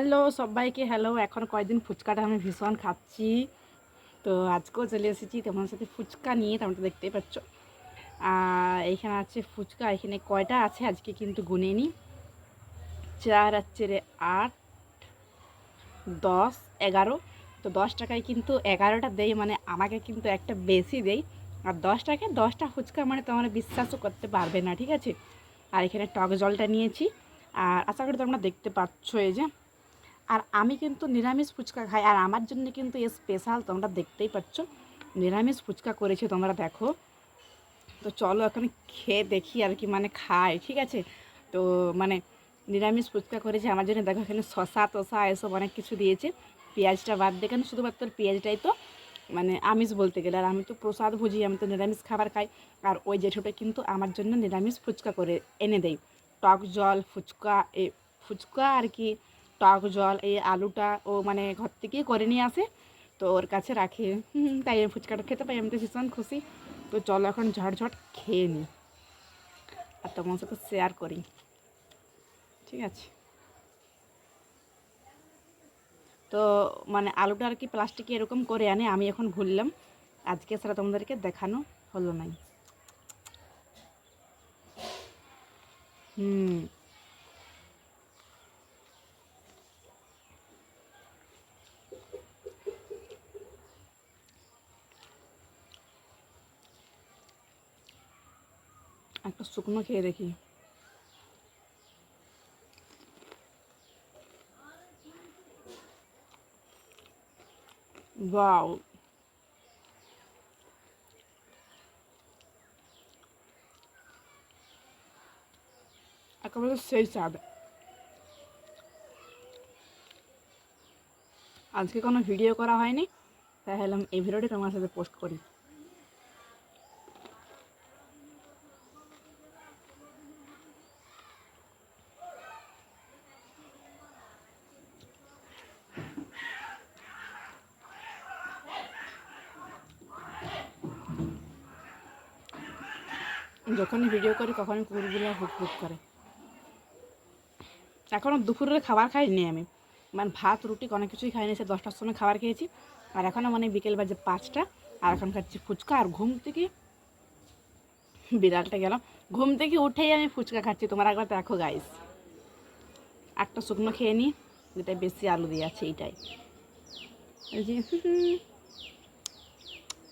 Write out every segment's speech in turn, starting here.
Hello সবাইকে, hello. এখন কয়েকদিন ফুচকাটা আমি ভীষণ খাচ্ছি। তো আজকেও চলে এসেছি তোমার সাথে ফুচকা নিয়ে, তোমরা দেখতেই পাচ্ছ। আর এইখানে আছে ফুচকা, এখানে কয়টা আছে আজকে কিন্তু গুনে নিই চার আছে রে আট, দশ, এগারো। তো দশ টাকায় কিন্তু এগারোটা দেয় মানে আমাকে কিন্তু একটা বেশি দেয় আর দশ টাকায় দশটা ফুচকা মানে তোমরা বিশ্বাসও করতে পারবে না, ঠিক আছে? আর এখানে টক জলটা নিয়েছি। আর আশা করি তোমরা দেখতে পাচ্ছ এই যে আর আমি কিন্তু নিরামিষ ফুচকা খাই, আর আমার জন্য কিন্তু এ স্পেশাল তোমরা দেখতেই পাচ্ছ। নিরামিষ ফুচকা করেছে তোমরা দেখো। তো চলো এখন খেয়ে দেখি আর কি মানে খাই ঠিক আছে? তো মানে নিরামিষ ফুচকা করেছে, আমার জন্য দেখো এখানে শশা টশা এসব অনেক কিছু দিয়েছে। পেঁয়াজটা বাদ দিয়ে কেন শুধুমাত্র পেঁয়াজটাই তো মানে আমিষ বলতে গেলে। আর আমি তো প্রসাদ ভুজি, আমি তো নিরামিষ খাবার খাই। আর ওই জেঠুটা কিন্তু আমার জন্য নিরামিষ ফুচকা করে এনে দেয়। টক জল, ফুচকা, এ ফুচকা আর কি টক জল, এই আলুটা ও মানে ঘর থেকেই করে নিয়ে আসে। তো ওর কাছে রাখে। তাই আমি ফুচকাটা খেতে পাই, আমি তো ভীষণ খুশি। তো চলো এখন ঝটঝট খেয়ে নিই আর তোমার সাথে শেয়ার করি। ঠিক আছে? তো মানে আলুটা আর কি প্লাস্টিকে এরকম করে আনে, আমি এখন ভুললাম আজকে সেটা তোমাদেরকে দেখানো হলো নাই। হুম। একটা শুকনো খেয়ে দেখি। ওয়াও। একেবারে সেই স্বাদ। আজকে কোনো ভিডিও করা হয়নি, তাই হলাম এই ভিডিওটি তোমার সাথে পোস্ট করি। যখনই ভিডিও করি, তখনই কুকুরগুলো হুক হুক করে। এখনও দুপুরের খাবার খাইনি আমি। মানে ভাত, রুটি, অনেক কিছুই খাইনি, সে দশটার সময় খাবার খেয়েছি। আর এখনও মানে বিকেল বাজে পাঁচটা, আর এখন খাচ্ছি ফুচকা, আর ঘুম থেকে বিড়ালটা গেল। ঘুম থেকে উঠেই আমি ফুচকা খাচ্ছি, তোমার একবার দেখো গাইস একটা শুকনো খেয়ে নিই যেটা বেশি আলু দিয়ে আছে, এইটাই।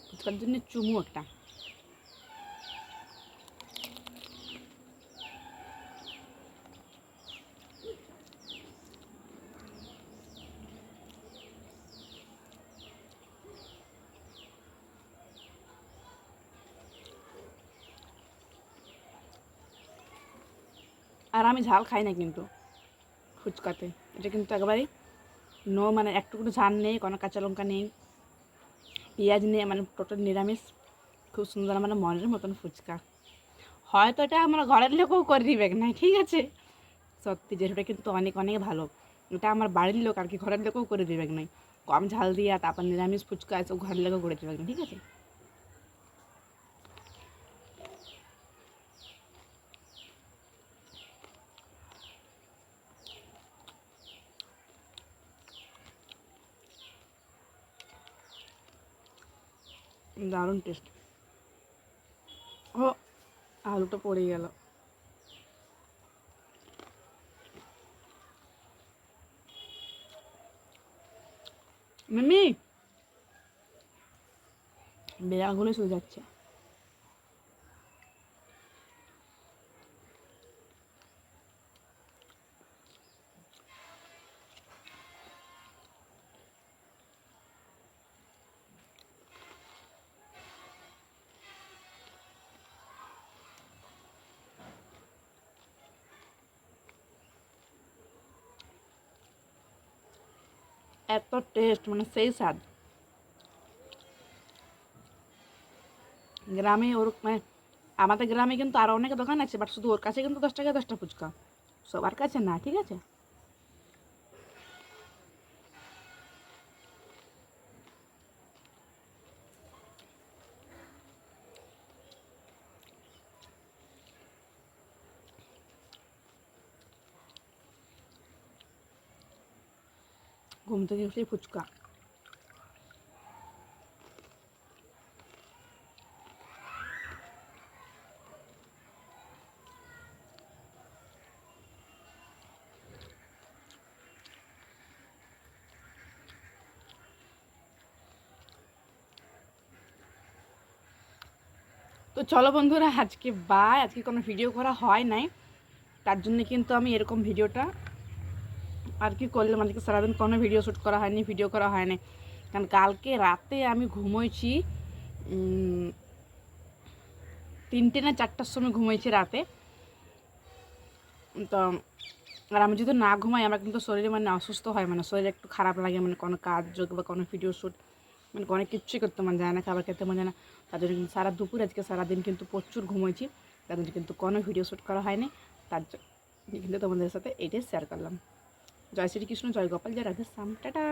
ফুচকার জন্য চুমু একটা। আর আমি ঝাল খাই না কিন্তু, ফুচকাতে। এটা কিন্তু একেবারেই নো মানে একটুকু ঝাল নেই, কোনো কাঁচা লঙ্কা নেই, পেঁয়াজ নেই মানে টোটাল নিরামিষ, খুব সুন্দর মানে মনের মতন ফুচকা। হয়তো এটা আমার ঘরের লোকও করে দিবে না, ঠিক আছে? সত্যি, যেটা কিন্তু অনেক অনেক ভালো। এটা আমার বাড়ির লোক আর কি, ঘরের লোকও করে দিবে না। কম ঝাল দিয়ে তারপর নিরামিষ ফুচকা এসব ঘরের লোকও করে দিবে না, ঠিক আছে? দারুণ টেস্ট ও আলুটা পড়ে গেল। মিমি! বেড়াগুলো শুয়ে যাচ্ছে। এত টেস্ট মানে সেই স্বাদ। গ্রামে ওর মানে আমাদের গ্রামে কিন্তু আরও অনেক দোকান আছে বাট শুধু ওর কাছে কিন্তু দশ টাকা দশটা ফুচকা। সবার কাছে না, ঠিক আছে? ঘুম থেকে উঠে ফুচকা। তো চলো বন্ধুরা, আজকে বাই আজকে কোনো ভিডিও করা হয় নাই। তার জন্য কিন্তু আমি এরকম ভিডিওটা আর কি করলাম আজকে সারাদিন কোনো ভিডিও শ্যুট করা হয়নি ভিডিও করা হয়নি। কারণ কালকে রাতে আমি ঘুমোইছি তিনটে না চারটার সময় ঘুমোইছি রাতে। তো, আর আমি যদি না ঘুমাই, আমার কিন্তু শরীরে মানে অসুস্থ হয় মানে শরীরে একটু খারাপ লাগে মানে কোনো কাজ যোগ বা কোনো ভিডিও শ্যুট মানে কোনো কিচ্ছুই করতে মন যায় না, খাবার খেতে মন যায় না। তার জন্য কিন্তু সারা দুপুর আজকে সারাদিন কিন্তু প্রচুর ঘুমোইছি, তার জন্য কিন্তু কোনো ভিডিও শ্যুট করা হয়নি। তার জন্য কিন্তু তোমাদের সাথে এটাই শেয়ার করলাম। জয় শ্রীকৃষ্ণ জয় গোপাল জয় রাধে টাটা!